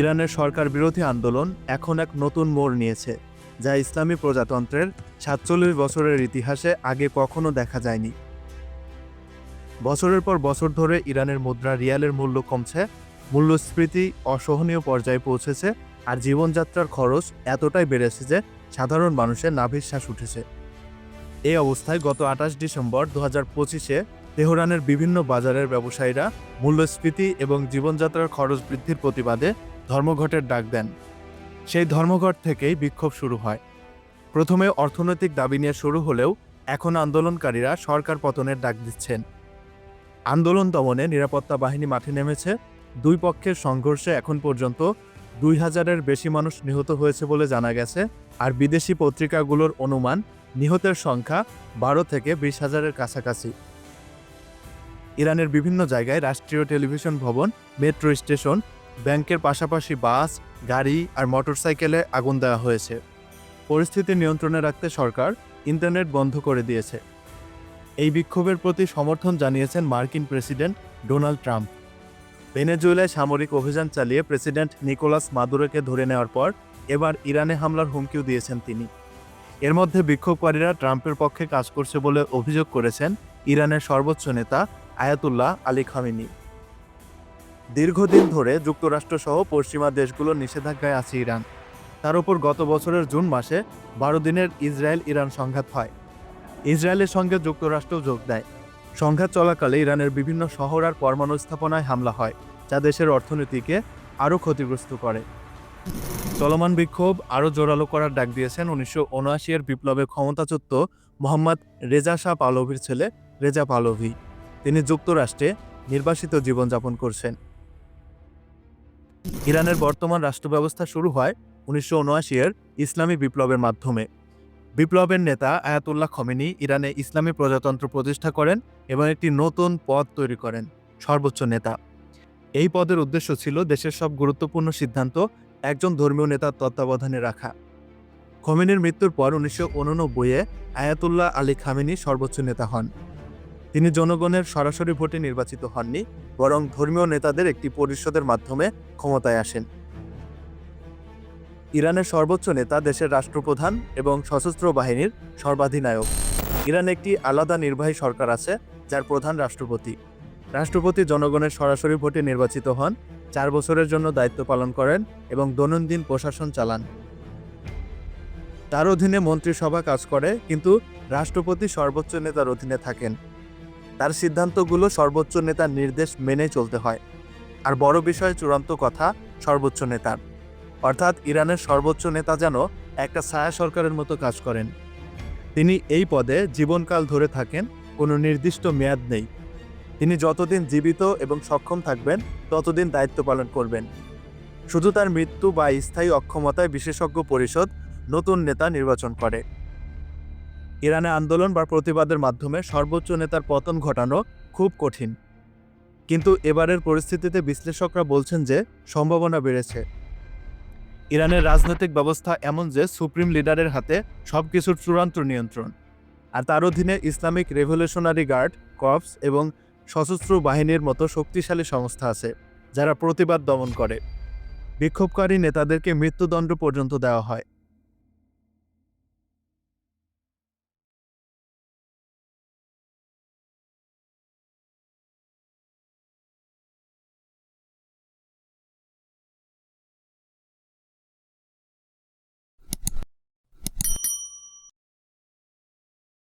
ইরানের সরকার বিরোধী আন্দোলন এখন এক নতুন মোড় নিয়েছে, যা ইসলামী প্রজাতন্ত্রের সাতচল্লিশ বছরের ইতিহাসে আগে কখনো দেখা যায়নি। বছরের পর বছর ধরে ইরানের মুদ্রা রিয়ালের মূল্য কমছে, মূল্যস্ফীতি অসহনীয় পর্যায়ে পৌঁছেছে, আর জীবনযাত্রার খরচ এতটাই বেড়েছে যে সাধারণ মানুষের নাভিশ্বাস উঠেছে। এই অবস্থায় গত আঠাশ ডিসেম্বর দু হাজার পঁচিশে তেহরানের বিভিন্ন বাজারের ব্যবসায়ীরা মূল্যস্ফীতি এবং জীবনযাত্রার খরচ বৃদ্ধির প্রতিবাদে ধর্মঘটের ডাক দেন। সেই ধর্মঘট থেকেই বিক্ষোভ শুরু হয়। প্রথমে অর্থনৈতিক দাবি নিয়ে শুরু হলেও এখন আন্দোলনকারীরা সরকার পতনের ডাক দিচ্ছেন। আন্দোলন দমনে নিরাপত্তা বাহিনী মাঠে নেমেছে। দুই পক্ষের সংঘর্ষে এখন পর্যন্ত দুই হাজারের বেশি মানুষ নিহত হয়েছে বলে জানা গেছে আর বিদেশি পত্রিকাগুলোর অনুমান নিহতের সংখ্যা বারো থেকে বিশ হাজারের কাছাকাছি। ইরানের বিভিন্ন জায়গায় রাষ্ট্রীয় টেলিভিশন ভবন, মেট্রো স্টেশন ব্যাংকের পাশাপাশি বাস, গাড়ি আর মোটরসাইকেলে আগুন দেওয়া হয়েছে। পরিস্থিতি নিয়ন্ত্রণে রাখতে সরকার ইন্টারনেট বন্ধ করে দিয়েছে। এই বিক্ষোভের প্রতি সমর্থন জানিয়েছেন মার্কিন প্রেসিডেন্ট ডোনাল্ড ট্রাম্প। ভেনেজুয়েলায় সামরিক অভিযান চালিয়ে প্রেসিডেন্ট নিকোলাস মাদুরোকে ধরে নেওয়ার পর এবার ইরানে হামলার হুমকিও দিয়েছেন তিনি। এর মধ্যে বিক্ষোভকারীরা ট্রাম্পের পক্ষে কাজ করছে বলে অভিযোগ করেছেন ইরানের সর্বোচ্চ নেতা আয়াতুল্লাহ আলী খামিনি। দীর্ঘদিন ধরে যুক্তরাষ্ট্র সহ পশ্চিমা দেশগুলোর নিষেধাজ্ঞায় আছে ইরান। তার উপর গত বছরের জুন মাসে বারো দিনের ইসরায়েল ইরান সংঘাত হয়। ইসরায়েলের সঙ্গে যুক্তরাষ্ট্র যোগ দেয়। সংঘাত চলাকালে ইরানের বিভিন্ন শহর আর পরমাণু স্থাপনায় হামলা হয়, যা দেশের অর্থনীতিকে আরও ক্ষতিগ্রস্ত করে। চলমান বিক্ষোভ আরও জোরালো করার ডাক দিয়েছেন উনিশশো উনআশি এর বিপ্লবে ক্ষমতাচ্যুত মোহাম্মদ রেজা শাহ পালভির ছেলে রেজা পালভি। তিনি যুক্তরাষ্ট্রে নির্বাসিত জীবনযাপন করছেন। ইরানের বর্তমান রাষ্ট্র ব্যবস্থা শুরু হয় উনিশশো উনআশি এর ইসলামী বিপ্লবের মাধ্যমে। বিপ্লবের নেতা আয়াতুল্লাহ খমেনি ইরানে ইসলামী প্রজাতন্ত্র প্রতিষ্ঠা করেন এবং একটি নতুন পদ তৈরি করেন, সর্বোচ্চ নেতা। এই পদের উদ্দেশ্য ছিল দেশের সব গুরুত্বপূর্ণ সিদ্ধান্ত একজন ধর্মীয় নেতার তত্ত্বাবধানে রাখা। খমেনির মৃত্যুর পর উনিশশো উননব্বইয়ে আয়াতুল্লাহ আলী খামেনি সর্বোচ্চ নেতা হন। তিনি জনগণের সরাসরি ভোটে নির্বাচিত হননি, বরং ধর্মীয় নেতাদের একটি পরিষদের মাধ্যমে ক্ষমতায় আসেন। ইরানের সর্বোচ্চ নেতা, দেশের রাষ্ট্রপ্রধান এবং সশস্ত্র বাহিনীর সর্বাধিনায়ক। ইরান একটি আলাদা নির্বাহী সরকার আছে, যার প্রধান রাষ্ট্রপতি। রাষ্ট্রপতি জনগণের সরাসরি ভোটে নির্বাচিত হন, চার বছরের জন্য দায়িত্ব পালন করেন এবং দৈনন্দিন প্রশাসন চালান। তার অধীনে মন্ত্রিসভা কাজ করে, কিন্তু রাষ্ট্রপতি সর্বোচ্চ নেতার অধীনে থাকেন। তার সিদ্ধান্তগুলো সর্বোচ্চ নেতার নির্দেশ মেনে চলতে হয়। আর বড় বিষয় চূড়ান্ত কথা সর্বোচ্চ নেতার। অর্থাৎ ইরানের সর্বোচ্চ নেতা যেন একটা ছায়া সরকারের মতো কাজ করেন। তিনি এই পদে জীবনকাল ধরে থাকেন, কোনো নির্দিষ্ট মেয়াদ নেই। তিনি যতদিন জীবিত এবং সক্ষম থাকবেন, ততদিন দায়িত্ব পালন করবেন। শুধু তার মৃত্যু বা স্থায়ী অক্ষমতায় বিশেষজ্ঞ পরিষদ নতুন নেতা নির্বাচন করে। ইরানে আন্দোলন বা প্রতিবাদের মাধ্যমে সর্বোচ্চ নেতার পতন ঘটানো খুব কঠিন। কিন্তু এবারের পরিস্থিতিতে বিশ্লেষকরা বলছেন যে সম্ভাবনা বেড়েছে। ইরানের রাজনৈতিক ব্যবস্থা এমন যে সুপ্রিম লিডারের হাতে সব কিছুর চূড়ান্ত নিয়ন্ত্রণ। আর তার অধীনে ইসলামিক রেভলিউশনারি গার্ড, কর্পস এবং সশস্ত্র বাহিনীর মতো শক্তিশালী সংস্থা আছে, যারা প্রতিবাদ দমন করে। বিক্ষোভকারী নেতাদেরকে মৃত্যুদণ্ড পর্যন্ত দেওয়া হয়।